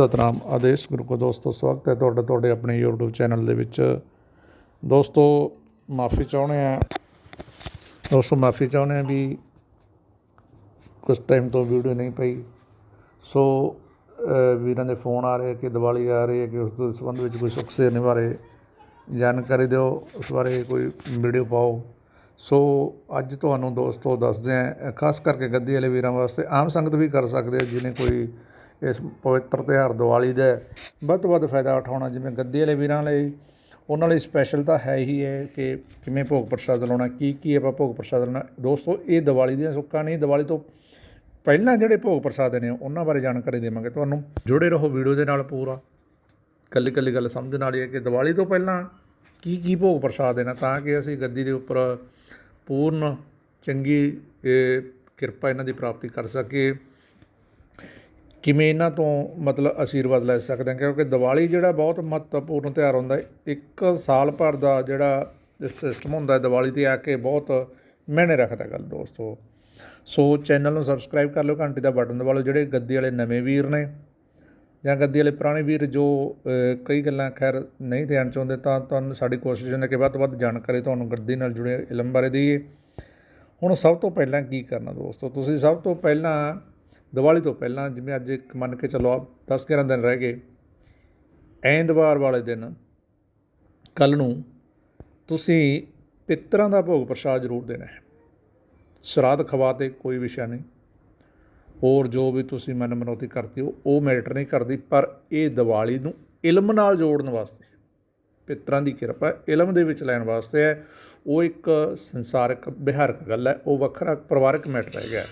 ਸਤਨਾਮ ਆਦੇਸ਼, ਗੁਰੂ ਕੋ ਦੋਸਤੋ, ਸਵਾਗਤ ਹੈ ਤੁਹਾਡਾ, ਤੁਹਾਡੇ ਆਪਣੇ YouTube ਚੈਨਲ ਦੇ ਵਿੱਚ। ਦੋਸਤੋ, ਮਾਫੀ ਚਾਹੁੰਦੇ ਆ ਦੋਸਤੋ, ਮਾਫੀ ਚਾਹੁੰਦੇ ਆ ਵੀ ਕੁਝ ਟਾਈਮ ਤੋਂ ਵੀਡੀਓ ਨਹੀਂ ਪਈ। ਸੋ ਵੀਰਾਂ ਦੇ ਫੋਨ ਆ ਰਹੇ, ਕਿ ਦੀਵਾਲੀ ਆ ਰਹੀ ਹੈ, ਕਿ ਉਸ ਦੇ ਸੰਬੰਧ ਵਿੱਚ ਕੋਈ ਸੁੱਖ ਸੇਨੇ ਬਾਰੇ ਜਾਣਕਾਰੀ ਦਿਓ, ਉਸ ਬਾਰੇ ਕੋਈ ਵੀਡੀਓ ਪਾਓ। ਸੋ ਅੱਜ ਤੁਹਾਨੂੰ ਦੋਸਤੋ ਦੱਸਦੇ ਹਾਂ, ਖਾਸ ਕਰਕੇ ਗੱਦੀ ਵਾਲੇ ਵੀਰਾਂ ਵਾਸਤੇ ਆਮ ਸੰਗਤ ਵੀ ਕਰ ਸਕਦੇ ਆ, ਜਿਹਨੇ ਕੋਈ ਇਸ ਪਵਿੱਤਰ ਤਿਉਹਾਰ ਦੀਵਾਲੀ ਦਾ ਵੱਧ ਤੋਂ ਵੱਧ ਫਾਇਦਾ ਉਠਾਉਣਾ, ਜਿਵੇਂ ਗੱਦੀ ਵਾਲੇ ਵੀਰਾਂ ਲਈ। ਉਹਨਾਂ ਲਈ ਸਪੈਸ਼ਲ ਤਾਂ ਹੈ ਹੀ ਹੈ ਕਿ ਕਿਵੇਂ ਭੋਗ ਪ੍ਰਸ਼ਾਦ ਲਾਉਣਾ, ਕੀ ਕੀ ਆਪਾਂ ਭੋਗ ਪ੍ਰਸ਼ਾਦ ਲਾਉਣਾ। ਦੋਸਤੋ, ਇਹ ਦੀਵਾਲੀ ਦੀਆਂ ਸੁੱਕਾਂ ਨਹੀਂ ਦੀਵਾਲੀ ਤੋਂ ਪਹਿਲਾਂ ਜਿਹੜੇ ਭੋਗ ਪ੍ਰਸ਼ਾਦ ਨੇ, ਉਹਨਾਂ ਬਾਰੇ ਜਾਣਕਾਰੀ ਦੇਵਾਂਗੇ ਤੁਹਾਨੂੰ। ਜੁੜੇ ਰਹੋ ਵੀਡੀਓ ਦੇ ਨਾਲ ਪੂਰਾ। ਕੱਲੀ ਕੱਲੀ ਗੱਲ ਸਮਝਣ ਵਾਲੀ ਹੈ ਕਿ ਦੀਵਾਲੀ ਤੋਂ ਪਹਿਲਾਂ ਕੀ ਕੀ ਭੋਗ ਪ੍ਰਸ਼ਾਦ ਦੇਣਾ, ਤਾਂ ਕਿ ਅਸੀਂ ਗੱਦੀ ਦੇ ਉੱਪਰ ਪੂਰਨ ਚੰਗੀ ਕਿਰਪਾ ਇਹਨਾਂ ਦੀ ਪ੍ਰਾਪਤੀ ਕਰ ਸਕੀਏ। ਕਿਵੇਂ ਇਹਨਾਂ ਤੋਂ ਮਤਲਬ ਆਸ਼ੀਰਵਾਦ ਲੈ ਸਕਦੇ ਹਾਂ? ਕਿਉਂਕਿ ਦੀਵਾਲੀ ਜਿਹੜਾ ਬਹੁਤ ਮਹੱਤਵਪੂਰਨ ਤਿਉਹਾਰ ਹੁੰਦਾ ਹੈ। ਇੱਕ ਸਾਲ ਭਰ ਦਾ ਜਿਹੜਾ ਸਿਸਟਮ ਹੁੰਦਾ ਹੈ ਦੀਵਾਲੀ ਤੇ ਆ ਕੇ ਬਹੁਤ ਮਾਇਨੇ ਰੱਖਦਾ ਗੱਲ ਦੋਸਤੋ। ਸੋ ਚੈਨਲ ਨੂੰ ਸਬਸਕ੍ਰਾਈਬ ਕਰ ਲਓ, ਘੰਟੀ ਦਾ ਬਟਨ ਦਬਾ ਲਓ। ਜਿਹੜੇ ਗੱਦੀ ਵਾਲੇ ਨਵੇਂ ਵੀਰ ਨੇ ਜਾਂ ਗੱਦੀ ਵਾਲੇ ਪੁਰਾਣੇ ਵੀਰ ਜੋ ਕਈ ਗੱਲਾਂ ਖੈਰ ਨਹੀਂ ਧਿਆਨ ਚਾਹੁੰਦੇ, ਤਾਂ ਤੁਹਾਨੂੰ ਸਾਡੀ ਕੋਸ਼ਿਸ਼ ਹੈ ਕਿ ਵੱਧ ਤੋਂ ਵੱਧ ਜਾਣਕਾਰੀ ਤੁਹਾਨੂੰ ਗੱਦੀ ਨਾਲ ਜੁੜੇ ਇਲਮ ਬਾਰੇ ਦਈਏ। ਹੁਣ ਸਭ ਤੋਂ ਪਹਿਲਾਂ ਕੀ ਕਰਨਾ ਦੋਸਤੋ? ਤੁਸੀਂ ਸਭ ਤੋਂ ਪਹਿਲਾਂ ਦੀਵਾਲੀ ਤੋਂ ਪਹਿਲਾਂ ਜਿਵੇਂ ਅੱਜ ਇੱਕ ਮੰਨ ਕੇ ਚੱਲੋ ਆਪ 10 11 ਦਿਨ ਰਹਿ ਗਏ ਐਂਦਵਾਰ ਵਾਲੇ ਦਿਨ ਕੱਲ ਨੂੰ ਤੁਸੀਂ ਪਿੱਤਰਾਂ ਦਾ ਭੋਗ ਪ੍ਰਸ਼ਾਦ ਜ਼ਰੂਰ ਦੇਣਾ ਹੈ। ਸ਼ਰਾਧ ਖਵਾ ਤੇ ਕੋਈ ਵਿਸ਼ਾ ਨਹੀਂ। ਹੋਰ ਜੋ ਵੀ ਤੁਸੀਂ ਮਨ ਮਨੋਤੀ ਕਰਦੇ ਹੋ, ਉਹ ਮੈਟਰ ਨਹੀਂ ਕਰਦੀ, ਪਰ ਇਹ ਦੀਵਾਲੀ ਨੂੰ ਇਲਮ ਨਾਲ ਜੋੜਨ ਵਾਸਤੇ, ਪਿੱਤਰਾਂ ਦੀ ਕਿਰਪਾ ਇਲਮ ਦੇ ਵਿੱਚ ਲੈਣ ਵਾਸਤੇ ਹੈ। ਉਹ ਇੱਕ ਸੰਸਾਰਿਕ, ਵਿਹਾਰਕ ਗੱਲ ਹੈ, ਉਹ ਵੱਖਰਾ ਪਰਿਵਾਰਕ ਮੈਟਰ ਹੈਗਾ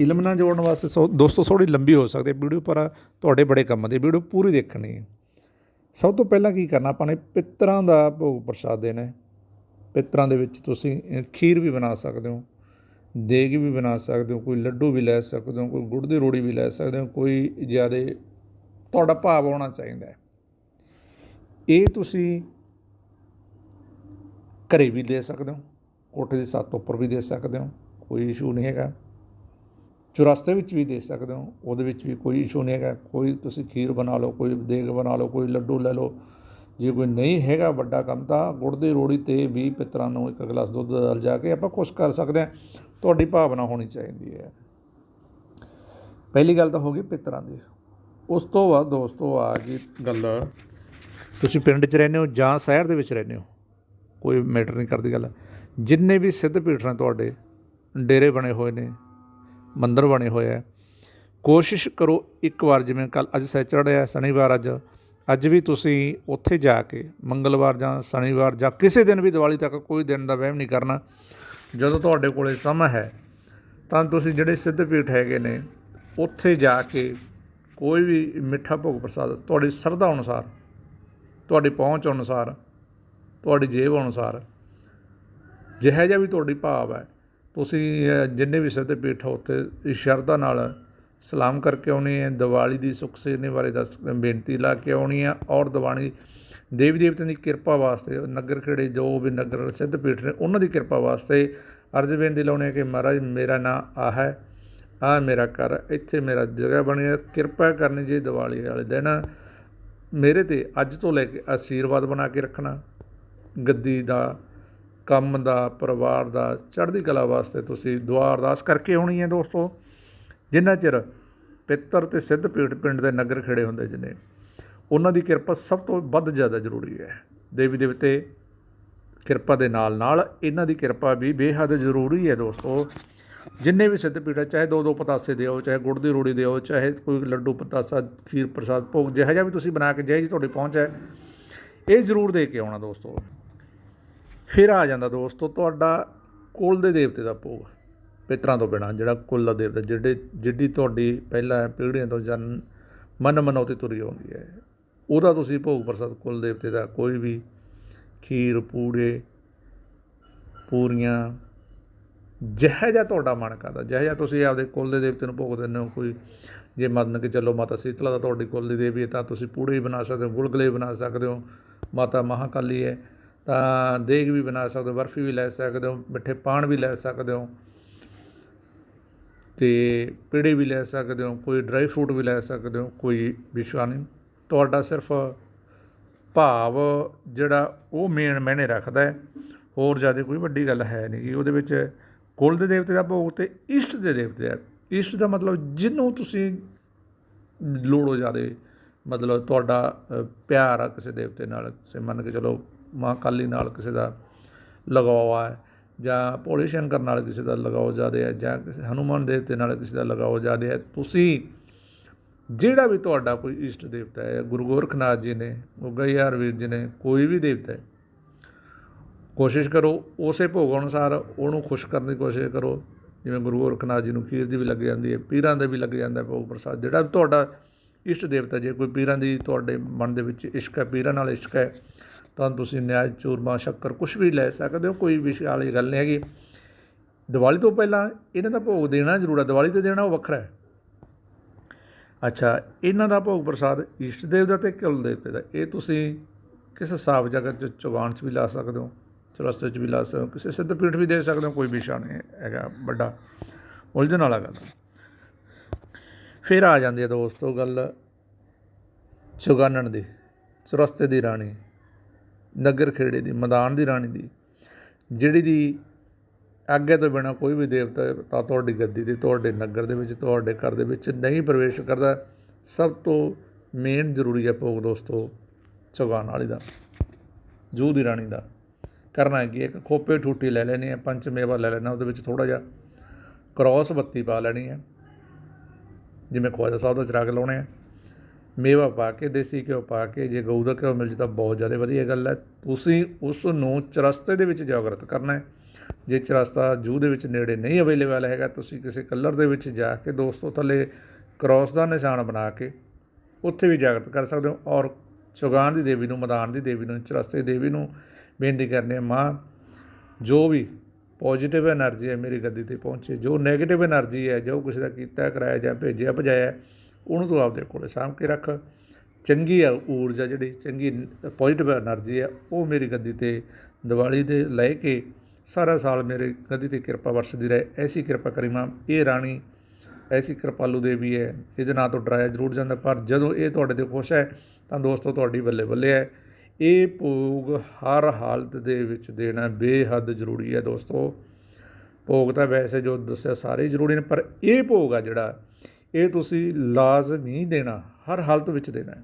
ਇਲਮ ਨਾਲ ਜੋੜਨ ਵਾਸਤੇ ਸੋ ਦੋਸਤੋ ਥੋੜੀ ਲੰਬੀ ਹੋ ਸਕਦੀ ਵੀਡੀਓ ਪਰ ਤੁਹਾਡੇ ਬੜੇ ਕੰਮ ਦੀ ਵੀਡੀਓ ਪੂਰੀ ਦੇਖਣੀ ਹੈ। ਸਭ ਤੋਂ ਪਹਿਲਾਂ ਕੀ ਕਰਨਾ, ਆਪਾਂ ਨੇ ਪਿੱਤਰਾਂ ਦਾ ਭੋਗ ਪ੍ਰਸ਼ਾਦ ਦੇਣਾ ਹੈ। ਪਿੱਤਰਾਂ ਦੇ ਵਿੱਚ ਤੁਸੀਂ ਖੀਰ ਵੀ ਬਣਾ ਸਕਦੇ ਹੋ, ਦੇਗ ਵੀ ਬਣਾ ਸਕਦੇ ਹੋ, ਕੋਈ ਲੱਡੂ ਵੀ ਲੈ ਸਕਦੇ ਹੋ, ਕੋਈ ਗੁੜ ਦੀ ਰੋੜੀ ਵੀ ਲੈ ਸਕਦੇ ਹੋ, ਕੋਈ ਜ਼ਿਆਦਾ ਤੁਹਾਡਾ ਭਾਵ ਹੋਣਾ ਚਾਹੀਦਾ ਹੈ। ਇਹ ਤੁਸੀਂ ਘਰੇ ਵੀ ਦੇ ਸਕਦੇ ਹੋ, ਕੋਠੇ ਦੀ ਛੱਤ ਉੱਪਰ ਵੀ ਦੇ ਸਕਦੇ ਹੋ, ਕੋਈ ਇਸ਼ੂ ਨਹੀਂ ਹੈਗਾ। ਚੁਰਸਤੇ ਵਿੱਚ ਵੀ ਦੇ ਸਕਦੇ ਹੋ, ਉਹਦੇ ਵਿੱਚ ਵੀ ਕੋਈ ਇਸ਼ੂ ਨਹੀਂ ਹੈਗਾ। ਕੋਈ ਤੁਸੀਂ ਖੀਰ ਬਣਾ ਲਓ, ਕੋਈ ਦੇਗ ਬਣਾ ਲਓ, ਕੋਈ ਲੱਡੂ ਲੈ ਲਓ। ਜੇ ਕੋਈ ਨਹੀਂ ਹੈਗਾ ਵੱਡਾ ਕੰਮ ਤਾਂ ਗੁੜ ਦੀ ਰੋੜੀ ਤੇ ਵੀ ਪਿੱਤਰਾਂ ਨੂੰ ਇੱਕ ਗਲਾਸ ਦੁੱਧ ਨਾਲ ਜਾ ਕੇ ਆਪਾਂ ਖੁਸ਼ ਕਰ ਸਕਦੇ ਹਾਂ। ਤੁਹਾਡੀ ਭਾਵਨਾ ਹੋਣੀ ਚਾਹੀਦੀ ਹੈ। ਪਹਿਲੀ ਗੱਲ ਤਾਂ ਹੋ ਗਈ ਪਿੱਤਰਾਂ ਦੀ। ਉਸ ਤੋਂ ਬਾਅਦ ਦੋਸਤੋ, ਆ ਗਈ ਗੱਲ। ਤੁਸੀਂ ਪਿੰਡ 'ਚ ਰਹਿੰਦੇ ਹੋ ਜਾਂ ਸ਼ਹਿਰ ਦੇ ਵਿੱਚ ਰਹਿੰਦੇ ਹੋ? ਕੋਈ ਮੈਟਰ ਨਹੀਂ ਕਰਦੀ ਗੱਲ। ਜਿੰਨੇ ਵੀ ਸਿੱਧ ਪੀਠ ਤੁਹਾਡੇ, ਡੇਰੇ ਬਣੇ ਹੋਏ ਨੇ ਮੰਦਰ ਬਣੇ ਹੋਏ ਹੈ ਕੋਸ਼ਿਸ਼ ਕਰੋ ਇੱਕ ਵਾਰ, ਜਿਵੇਂ ਕੱਲ ਅੱਜ ਸੈਚਰਡੇ ਹੈ ਸ਼ਨੀਵਾਰ ਅੱਜ ਅੱਜ ਵੀ ਤੁਸੀਂ ਉੱਥੇ ਜਾ ਕੇ, ਮੰਗਲਵਾਰ ਜਾਂ ਸ਼ਨੀਵਾਰ ਜਾਂ ਕਿਸੇ ਦਿਨ ਵੀ ਦੀਵਾਲੀ ਤੱਕ ਕੋਈ ਦਿਨ ਦਾ ਵਹਿਮ ਨਹੀਂ ਕਰਨਾ। ਜਦੋਂ ਤੁਹਾਡੇ ਕੋਲੇ ਸਮਾਂ ਹੈ, ਤਾਂ ਤੁਸੀਂ ਜਿਹੜੇ ਸਿੱਧ ਪੀਠ ਹੈਗੇ ਨੇ, ਉੱਥੇ ਜਾ ਕੇ ਕੋਈ ਵੀ ਮਿੱਠਾ ਭੋਗ ਪ੍ਰਸਾਦ, ਤੁਹਾਡੀ ਸਰਦਾ ਅਨੁਸਾਰ, ਤੁਹਾਡੀ ਪਹੁੰਚ ਅਨੁਸਾਰ, ਤੁਹਾਡੀ ਜੇਬ ਅਨੁਸਾਰ, ਜਿਹੋ ਜਿਹਾ ਵੀ ਤੁਹਾਡੀ ਭਾਵ ਹੈ ਤੁਸੀਂ ਜਿੰਨੇ ਵੀ ਸਿੱਧ ਪੀਠ ਹੋ ਉੱਥੇ ਸ਼ਰਧਾ ਨਾਲ ਸਲਾਮ ਕਰਕੇ ਆਉਣੀ ਹੈ, ਦੀਵਾਲੀ ਦੀ ਸੁੱਖ ਸੇਨੇ ਬਾਰੇ ਦੱਸ, ਬੇਨਤੀ ਲਾ ਕੇ ਆਉਣੀ ਹੈ ਔਰ ਦੀਵਾਲੀ ਦੇਵੀ ਦੇਵਤਿਆਂ ਦੀ ਕਿਰਪਾ ਵਾਸਤੇ, ਨਗਰ ਖੇੜੇ ਜੋ ਵੀ ਨਗਰ ਸਿੱਧ ਪੀਠ ਨੇ, ਉਹਨਾਂ ਦੀ ਕਿਰਪਾ ਵਾਸਤੇ ਅਰਜ਼ ਬੇਨਤੀ ਲਾਉਣੀ ਹੈ ਕਿ ਮਹਾਰਾਜ ਮੇਰਾ ਨਾਂ ਆ ਹੈ ਆ ਮੇਰਾ ਘਰ, ਇੱਥੇ ਮੇਰਾ ਜਗ੍ਹਾ ਬਣੀ ਹੈ, ਕਿਰਪਾ ਕਰਨੀ ਜੀ ਦੀਵਾਲੀ ਵਾਲੇ ਦਿਨ। ਮੇਰੇ ਤੇ ਅੱਜ ਤੋਂ ਲੈ ਕੇ ਆਸ਼ੀਰਵਾਦ ਬਣਾ ਕੇ ਰੱਖਣਾ, ਗੱਦੀ ਦਾ ਕੰਮ ਦਾ, ਪਰਿਵਾਰ ਦਾ, ਚੜ੍ਹਦੀ ਕਲਾ ਵਾਸਤੇ ਤੁਸੀਂ ਦੁਆ ਅਰਦਾਸ ਕਰਕੇ ਆਉਣੀ ਹੈ ਦੋਸਤੋ। ਜਿੰਨਾ ਚਿਰ ਪਿੱਤਰ ਤੇ ਸਿੱਧ ਪੀਠ ਪਿੰਡ ਦੇ ਨਗਰ ਖੇੜੇ ਹੁੰਦੇ ਜਿਨੇ, ਉਹਨਾਂ ਦੀ ਕਿਰਪਾ ਸਭ ਤੋਂ ਵੱਧ ਜ਼ਿਆਦਾ ਜ਼ਰੂਰੀ ਹੈ। ਦੇਵੀ ਦੇਵਤੇ ਕਿਰਪਾ ਦੇ ਨਾਲ ਨਾਲ ਇਹਨਾਂ ਦੀ ਕਿਰਪਾ ਵੀ ਬੇਹੱਦ ਜ਼ਰੂਰੀ ਹੈ ਦੋਸਤੋ। ਜਿੰਨੇ ਵੀ ਸਿੱਧ ਪੀਠ ਹੈ ਚਾਹੇ ਦੋ ਦੋ ਪਤਾਸੇ ਦਿਓ, ਚਾਹੇ ਗੁੜ ਦੀ ਰੋੜੀ ਦਿਓ, ਚਾਹੇ ਕੋਈ ਲੱਡੂ, ਪਤਾਸਾ, ਖੀਰ ਪ੍ਰਸਾਦ, ਭੋਗ, ਜਿਹੋ ਜਿਹਾ ਵੀ ਤੁਸੀਂ ਬਣਾ ਕੇ ਜਿਹੇ ਜੀ ਤੁਹਾਡੀ ਪਹੁੰਚ ਹੈ, ਇਹ ਜ਼ਰੂਰ ਦੇ ਕੇ ਆਉਣਾ ਦੋਸਤੋ। ਫਿਰ ਆ ਜਾਂਦਾ ਦੋਸਤੋ, ਤੁਹਾਡਾ ਕੁਲ ਦੇ ਦੇਵਤੇ ਦਾ ਭੋਗ। ਪਿਤਰਾਂ ਤੋਂ ਬਿਨਾ ਜਿਹੜਾ ਕੁਲ ਦਾ ਦੇਵਤਾ, ਜਿਹੜੇ, ਜਿੱਡੀ ਤੁਹਾਡੀ ਪਹਿਲਾਂ ਪੀੜ੍ਹੀਆਂ ਤੋਂ ਜਨ ਮਨ ਮਨੌਤੀ ਤੁਰੀ ਆਉਂਦੀ ਹੈ, ਉਹਦਾ ਤੁਸੀਂ ਭੋਗ ਪ੍ਰਸਾਦ ਕੁਲ ਦੇਵਤੇ ਦਾ, ਕੋਈ ਵੀ ਖੀਰ, ਪੂੜੇ, ਪੂਰੀਆਂ, ਜਿਹੋ ਜਿਹਾ ਤੁਹਾਡਾ ਮਨ ਕਰਦਾ, ਜਿਹੋ ਜਿਹਾ ਤੁਸੀਂ ਆਪਦੇ ਕੁਲ ਦੇ ਦੇਵਤੇ ਨੂੰ ਭੋਗ ਦਿੰਦੇ ਹੋ, ਕੋਈ ਜੇ ਮੰਨ ਕੇ ਚੱਲੋ ਮਾਤਾ ਸੀਤਲਾ ਦਾ ਤੁਹਾਡੀ ਕੁਲ ਦੀ ਦੇਵੀ ਹੈ, ਤਾਂ ਤੁਸੀਂ ਪੂੜੇ ਵੀ ਬਣਾ ਸਕਦੇ ਹੋ, ਗੁਲਗੁਲੇ ਵੀ ਬਣਾ ਸਕਦੇ ਹੋ, ਮਾਤਾ ਮਹਾਕਾਲੀ ਹੈ ਤਾਂ ਦੇਗ ਵੀ ਬਣਾ ਸਕਦੇ ਹੋ, ਬਰਫੀ ਵੀ ਲੈ ਸਕਦੇ ਹੋ, ਮਿੱਠੇ ਪਾਣ ਵੀ ਲੈ ਸਕਦੇ ਹੋ ਤੇ ਪੇੜੇ ਵੀ ਲੈ ਸਕਦੇ ਹੋ, ਕੋਈ ਡਰਾਈ ਫਰੂਟ ਵੀ ਲੈ ਸਕਦੇ ਹੋ, ਕੋਈ ਵਿਸ਼ਾ ਨਹੀਂ। ਤੁਹਾਡਾ ਸਿਰਫ ਭਾਵ ਜਿਹੜਾ ਉਹ ਮੇਨ ਮੈਨੇ ਰੱਖਦਾ ਹੈ, ਹੋਰ ਜ਼ਿਆਦਾ ਕੋਈ ਵੱਡੀ ਗੱਲ ਹੈ ਨਹੀਂ ਕਿ ਉਹਦੇ ਵਿੱਚ ਕੁਲ ਦੇ ਦੇਵਤੇ ਦਾ ਭੋਗ ਤੇ ਇਸ਼ਟ ਦੇ ਦੇਵਤੇ ਦਾ ਇਸ਼ਟ ਦਾ ਮਤਲਬ ਜਿਹਨੂੰ ਤੁਸੀਂ ਲੋੜੋ ਜ਼ਿਆਦਾ, ਮਤਲਬ ਤੁਹਾਡਾ ਪਿਆਰ ਆ ਕਿਸੇ ਦੇਵਤੇ ਨਾਲ। ਕਿਸੇ ਮੰਨ ਕੇ ਚਲੋ ਮਾਂ ਕਾਲੀ ਨਾਲ ਕਿਸੇ ਦਾ ਲਗਾਓ ਆ, ਜਾਂ ਭੋਲੇ ਸ਼ੰਕਰ ਨਾਲ ਕਿਸੇ ਦਾ ਲਗਾਓ ਜ਼ਿਆਦੇ ਹੈ ਜਾਂ ਕਿਸੇ ਹਨੂਮਾਨ ਦੇਵਤੇ ਨਾਲ ਕਿਸੇ ਦਾ ਲਗਾਓ ਜ਼ਿਆਦੇ ਹੈ ਤੁਸੀਂ ਜਿਹੜਾ ਵੀ ਤੁਹਾਡਾ ਕੋਈ ਇਸ਼ਟ ਦੇਵਤਾ ਹੈ, ਗੁਰੂ ਗੋਰਖਨਾਥ ਜੀ ਨੇ ਗੁੱਗਾ ਯਾਰ ਵੀਰ ਜੀ ਨੇ, ਕੋਈ ਵੀ ਦੇਵਤਾ ਹੈ, ਕੋਸ਼ਿਸ਼ ਕਰੋ, ਉਸੇ ਭੋਗ ਅਨੁਸਾਰ ਉਹਨੂੰ ਖੁਸ਼ ਕਰਨ ਦੀ ਕੋਸ਼ਿਸ਼ ਕਰੋ, ਜਿਵੇਂ ਗੁਰੂ ਗੋਰਖਨਾਥ ਜੀ ਨੂੰ ਖੀਰ ਦੀ ਵੀ ਲੱਗ ਜਾਂਦੀ ਹੈ, ਪੀਰਾਂ ਦੇ ਵੀ ਲੱਗ ਜਾਂਦਾ ਭੋਗ ਪ੍ਰਸਾਦ, ਜਿਹੜਾ ਵੀ ਤੁਹਾਡਾ ਇਸ਼ਟ ਦੇਵਤਾ, ਜੇ ਕੋਈ ਪੀਰਾਂ ਦੀ ਤੁਹਾਡੇ ਮਨ ਦੇ ਵਿੱਚ ਇਸ਼ਕ ਹੈ, ਪੀਰਾਂ ਨਾਲ ਇਸ਼ਕ ਹੈ ਤਾਂ ਤੁਸੀਂ ਨਿਆਜ਼, ਚੂਰਮਾ, ਸ਼ੱਕਰ ਕੁਝ ਵੀ ਲੈ ਸਕਦੇ ਹੋ, ਕੋਈ ਵਿਸ਼ੇ ਵਾਲੀ ਗੱਲ ਨਹੀਂ ਹੈਗੀ। ਦੀਵਾਲੀ ਤੋਂ ਪਹਿਲਾਂ ਇਹਨਾਂ ਦਾ ਭੋਗ ਦੇਣਾ ਜ਼ਰੂਰ ਹੈ, ਦੀਵਾਲੀ ਤੇ ਦੇਣਾ ਉਹ ਵੱਖਰਾ ਹੈ। ਅੱਛਾ, ਇਹਨਾਂ ਦਾ ਭੋਗ ਪ੍ਰਸਾਦ ਇਸ਼ਟ ਦੇਵ ਦਾ ਤੇ ਕੁਲ ਦੇਵਤੇ ਦਾ, ਇਹ ਤੁਸੀਂ ਕਿਸੇ ਸਾਫ਼ ਜਗ੍ਹਾ 'ਚ ਚੁਗਾਨ 'ਚ ਵੀ ਲਾ ਸਕਦੇ ਹੋ, ਚੁਰਸਤੇ 'ਚ ਵੀ ਲਾ ਸਕਦੇ ਹੋ, ਕਿਸੇ ਸਿੱਧ ਪੀਠ ਵੀ ਦੇ ਸਕਦੇ ਹੋ, ਕੋਈ ਵਿਸ਼ਾ ਨਹੀਂ ਹੈਗਾ ਵੱਡਾ, ਉਲਝਣ ਵਾਲਾ ਗੱਲ ਫਿਰ ਆ ਜਾਂਦੀ ਹੈ ਦੋਸਤੋ ਗੱਲ ਚੁਗਾਨਣ ਦੀ, ਚੁਰਸਤੇ ਦੀ ਰਾਣੀ। ਨਗਰ ਖੇੜੇ ਦੀ, ਮੈਦਾਨ ਦੀ ਰਾਣੀ ਦੀ, ਜਿਹੜੀ ਦੀ ਆਗੇ ਤੋਂ ਬਿਨਾ ਕੋਈ ਵੀ ਦੇਵਤਾ ਤਾਂ ਤੁਹਾਡੀ ਗੱਦੀ ਤੇ, ਤੁਹਾਡੇ ਨਗਰ ਦੇ ਵਿੱਚ, ਤੁਹਾਡੇ ਘਰ ਦੇ ਵਿੱਚ ਨਹੀਂ ਪ੍ਰਵੇਸ਼ ਕਰਦਾ। ਸਭ ਤੋਂ ਮੇਨ ਜ਼ਰੂਰੀ ਹੈ ਭੋਗ ਦੋਸਤੋ, ਚੁਗਾਨ ਵਾਲੀ ਦਾ ਜੂ ਦੀ ਰਾਣੀ ਦਾ। ਕਰਨਾ ਕੀ ਹੈ ਇੱਕ ਖੋਪੇ ਠੂਠੀ ਲੈ ਲੈਣੀ ਹੈ ਪੰਚਮੇਵਾ ਲੈ ਲੈਣਾ, ਉਹਦੇ ਵਿੱਚ ਥੋੜਾ ਜਿਹਾ ਕ੍ਰੋਸ ਬੱਤੀ ਪਾ ਲੈਣੀ ਹੈ, ਜਿਵੇਂ ਖਵਾਜਾ ਸਾਹਿਬ ਦਾ ਚਿਰਾਗ ਲਾਉਣੇ ਆ। ਮੇਵਾ ਪਾ ਕੇ, ਦੇਸੀ ਘਿਓ ਪਾ ਕੇ, ਜੇ ਗਊ ਦਾ ਘਿਓ ਮਿਲ ਜੇ ਤਾਂ ਬਹੁਤ ਜ਼ਿਆਦਾ ਵਧੀਆ ਗੱਲ ਹੈ। ਤੁਸੀਂ ਉਸ ਨੂੰ ਚਰਸਤੇ ਦੇ ਵਿੱਚ ਜਾਗਰਤ ਕਰਨਾ ਹੈ। ਜੇ ਚਰਸਤਾ ਜੂ ਦੇ ਵਿੱਚ ਨੇੜੇ ਨਹੀਂ ਅਵੇਲੇਬਲ ਹੈਗਾ, ਤੁਸੀਂ ਕਿਸੇ ਕਲਰ ਦੇ ਵਿੱਚ ਜਾ ਕੇ ਦੋਸਤੋ ਥੱਲੇ ਕ੍ਰਾਸ ਦਾ ਨਿਸ਼ਾਨ ਬਣਾ ਕੇ ਉੱਥੇ ਵੀ ਜਾਗਰਤ ਕਰ ਸਕਦੇ ਹੋ ਔਰ ਸੁਗਾਨ ਦੀ ਦੇਵੀ ਨੂੰ, ਮਦਾਨ ਦੀ ਦੇਵੀ ਨੂੰ, ਚਰਸਤੇ ਦੇਵੀ ਨੂੰ ਬੇਨਤੀ ਕਰਨੇ ਮਾਂ, ਜੋ ਵੀ ਪੋਜੀਟਿਵ એનર્ਜੀ ਹੈ, ਮੇਰੀ ਗੱਦੀ ਤੇ ਪਹੁੰਚੇ, ਜੋ 네ਗੇਟਿਵ એનર્ਜੀ ਹੈ, ਜੋ ਕਿਸੇ ਦਾ ਕੀਤਾ, ਕਰਾਇਆ ਜਾਂ ਭੇਜਿਆ, ਭਜਾਇਆ ਉਹਨੂੰ ਤੂੰ ਆਪਦੇ ਕੋਲੇ ਸਾਂਭ ਕੇ ਰੱਖ। ਚੰਗੀ ਆ ਊਰਜਾ ਜਿਹੜੀ, ਚੰਗੀ ਪੋਜ਼ਿਟਿਵ એનર્ਜੀ ਆ, ਉਹ ਮੇਰੀ ਗੱਦੀ ਤੇ ਦੀਵਾਲੀ ਦੇ ਲੈ ਕੇ ਸਾਰਾ ਸਾਲ ਮੇਰੇ ਗੱਦੀ ਤੇ ਕਿਰਪਾ ਵਰਸਦੀ ਰਹੇ। ਐਸੀ ਕਿਰਪਾ ਕਰੀ ਮਾਂ, ਇਹ ਰਾਣੀ, ਐਸੀ ਕਿਰਪਾਲੂ ਦੇਵੀ ਹੈ। ਇਹਦੇ ਨਾਂ ਤੋਂ ਡਰਾਇਆ ਜ਼ਰੂਰ ਜਾਂਦਾ, ਪਰ ਜਦੋਂ ਇਹ ਤੁਹਾਡੇ ਤੇ ਖੁਸ਼ ਹੈ, ਤਾਂ ਦੋਸਤੋ ਤੁਹਾਡੀ ਬੱਲੇ ਬੱਲੇ ਹੈ। ਇਹ ਭੋਗ ਹਰ ਹਾਲਤ ਦੇ ਵਿੱਚ ਦੇਣਾ ਬੇਹੱਦ ਜ਼ਰੂਰੀ ਹੈ ਦੋਸਤੋ। ਭੋਗ ਤਾਂ ਵੈਸੇ ਜੋ ਦੱਸਿਆ ਸਾਰੇ ਜ਼ਰੂਰੀ ਨੇ, ਪਰ ਇਹ ਭੋਗ ਆ ਜਿਹੜਾ ਇਹ ਤੁਸੀਂ ਲਾਜ਼ਮੀ ਦੇਣਾ, ਹਰ ਹਾਲਤ ਵਿੱਚ ਦੇਣਾ ਹੈ।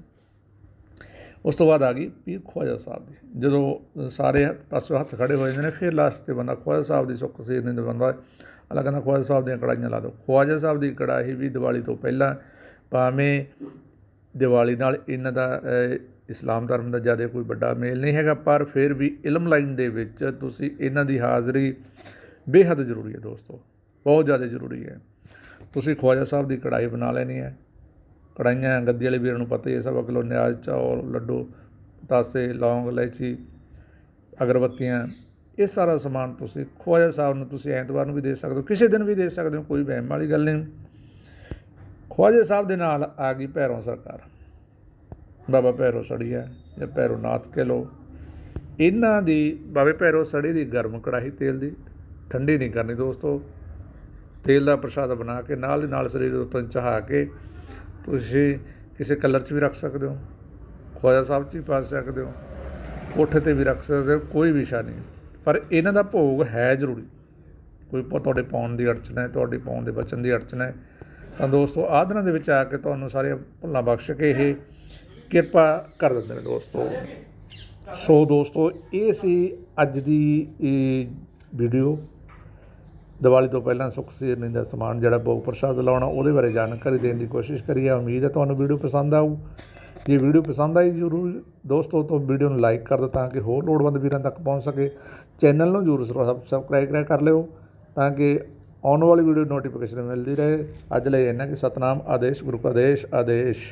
ਉਸ ਤੋਂ ਬਾਅਦ ਆ ਗਈ ਪੀਰ ਖਵਾਜਾ ਸਾਹਿਬ ਦੀ। ਜਦੋਂ ਸਾਰੇ ਪਾਸੇ ਹੱਥ ਖੜੇ ਹੋ ਜਾਂਦੇ ਨੇ, ਫਿਰ ਲਾਸਟ ਤੇ ਬੰਦਾ ਖਵਾਜਾ ਸਾਹਿਬ ਦੀ ਸੁੱਖ ਸੀਰ ਨਹੀਂ ਬੰਦਾ ਅਲਾ ਕਹਿੰਦਾ, ਖਵਾਜਾ ਸਾਹਿਬ ਦੀਆਂ ਕੜਾਈਆਂ ਲਾ ਦਿਓ। ਖਵਾਜਾ ਸਾਹਿਬ ਦੀ ਕੜਾਹੀ ਵੀ ਦੀਵਾਲੀ ਤੋਂ ਪਹਿਲਾਂ ਭਾਵੇਂ ਦੀਵਾਲੀ ਨਾਲ ਇਹਨਾਂ ਦਾ ਇਸਲਾਮ ਧਰਮ ਦਾ ਜ਼ਿਆਦਾ ਕੋਈ ਵੱਡਾ ਮੇਲ ਨਹੀਂ ਹੈਗਾ, ਪਰ ਫਿਰ ਵੀ ਇਲਮ ਲਾਈਨ ਦੇ ਵਿੱਚ ਤੁਸੀਂ ਇਹਨਾਂ ਦੀ ਹਾਜ਼ਰੀ ਬੇਹੱਦ ਜ਼ਰੂਰੀ ਹੈ ਦੋਸਤੋ, ਬਹੁਤ ਜ਼ਿਆਦਾ ਜ਼ਰੂਰੀ ਹੈ। ਤੁਸੀਂ ਖਵਾਜਾ ਸਾਹਿਬ ਦੀ ਕੜਾਈ ਬਣਾ ਲੈਣੀ ਹੈ। ਕੜਾਈਆਂ ਗੱਦੀ ਵਾਲੇ ਵੀਰਾਂ ਨੂੰ ਪਤਾ ਹੀ ਹੈ ਸਵਾ ਕਿਲੋ ਨਿਆਜ਼, ਚੌਲ, ਲੱਡੂ, ਪਤਾਸੇ, ਲੌਂਗ, ਇਲਾਇਚੀ, ਅਗਰਬੱਤੀਆਂ, ਇਹ ਸਾਰਾ ਸਮਾਨ ਤੁਸੀਂ ਖਵਾਜਾ ਸਾਹਿਬ ਨੂੰ ਤੁਸੀਂ ਐਤਵਾਰ ਨੂੰ ਵੀ ਦੇ ਸਕਦੇ ਹੋ, ਕਿਸੇ ਦਿਨ ਵੀ ਦੇ ਸਕਦੇ ਹੋ, ਕੋਈ ਵਹਿਮ ਵਾਲੀ ਗੱਲ ਨਹੀਂ। ਖਵਾਜਾ ਸਾਹਿਬ ਦੇ ਨਾਲ ਆ ਗਈ ਭੈਰੋਂ ਸਰਕਾਰ। ਬਾਬਾ ਭੈਰੋ ਸੜੀਆ ਜਾਂ ਭੈਰੋ ਨਾਥ ਕਹਿ ਲਓ। ਇਹਨਾਂ ਦੀ, ਬਾਬੇ ਭੈਰੋ ਸੜੀ ਦੀ ਗਰਮ ਕੜਾਹੀ ਤੇਲ ਦੀ, ਠੰਡੀ ਨਹੀਂ ਕਰਨੀ ਦੋਸਤੋ। ਤੇਲ ਦਾ ਪ੍ਰਸ਼ਾਦ ਬਣਾ ਕੇ ਨਾਲ ਦੇ ਨਾਲ ਸਰੀਰ ਉੱਤੋਂ ਚਹਾ ਕੇ ਤੁਸੀਂ ਕਿਸੇ ਕਲਰ 'ਚ ਵੀ ਰੱਖ ਸਕਦੇ ਹੋ। ਖਵਾਜਾ ਸਾਹਿਬ 'ਚ ਵੀ ਪਾ ਸਕਦੇ ਹੋ। ਕੋਠੇ ਤੇ ਵੀ ਰੱਖ ਸਕਦੇ ਹੋ, ਕੋਈ ਵਿਸ਼ਾ ਨਹੀਂ। ਪਰ ਇਹਨਾਂ ਦਾ ਭੋਗ ਹੈ ਜ਼ਰੂਰੀ। ਕੋਈ ਤੁਹਾਡੇ ਪਾਉਣ ਦੀ ਅੜਚਨ ਹੈ, ਤੁਹਾਡੀ ਪਾਉਣ ਦੇ ਬਚਨ ਦੀ ਅੜਚਨ ਹੈ। ਤਾਂ ਦੋਸਤੋ, ਆਹ ਦਿਨਾਂ ਦੇ ਵਿੱਚ ਆ ਕੇ ਤੁਹਾਨੂੰ ਸਾਰੇ ਭੁੱਲਾਂ ਬਖਸ਼ ਕੇ ਇਹ ਕਿਰਪਾ ਕਰ ਦਿੰਦੇ ਨੇ ਦੋਸਤੋ। ਸੋ ਦੋਸਤੋ, ਇਹ ਸੀ ਅੱਜ ਦੀ ਵੀਡੀਓ ਦੀਵਾਲੀ ਤੋਂ ਪਹਿਲਾਂ ਸੁੱਖ ਸੀਰਨੀ ਦਾ ਸਮਾਨ ਜਿਹੜਾ ਭੋਗ ਪ੍ਰਸਾਦ ਲਾਉਣਾ, ਉਹਦੇ ਬਾਰੇ ਜਾਣਕਾਰੀ ਦੇਣ ਦੀ ਕੋਸ਼ਿਸ਼ ਕਰੀ ਹੈ ਉਮੀਦ ਹੈ ਤੁਹਾਨੂੰ ਵੀਡੀਓ ਪਸੰਦ ਆਊ। ਜੇ ਵੀਡੀਓ ਪਸੰਦ ਆਈ, ਜ਼ਰੂਰ ਦੋਸਤੋ ਤੋਂ ਵੀਡੀਓ ਨੂੰ ਲਾਈਕ ਕਰ ਦਿਓ ਤਾਂ ਕਿ ਹੋਰ ਲੋੜਵੰਦ ਵੀਰਾਂ ਤੱਕ ਪਹੁੰਚ ਸਕੇ। ਚੈਨਲ ਨੂੰ ਜ਼ਰੂਰ ਸਬਸਕ੍ਰਾਈਬ ਕਰ ਲਿਓ ਤਾਂ ਕਿ ਆਉਣ ਵਾਲੀ ਵੀਡੀਓ ਨੋਟੀਫਿਕੇਸ਼ਨ ਮਿਲਦੀ ਰਹੇ। ਅੱਜ ਲਈ ਇੰਨਾ ਕਿ ਸਤਨਾਮ, ਆਦੇਸ਼, ਗੁਰੂ ਕਾ ਆਦੇਸ਼ ਆਦੇਸ਼।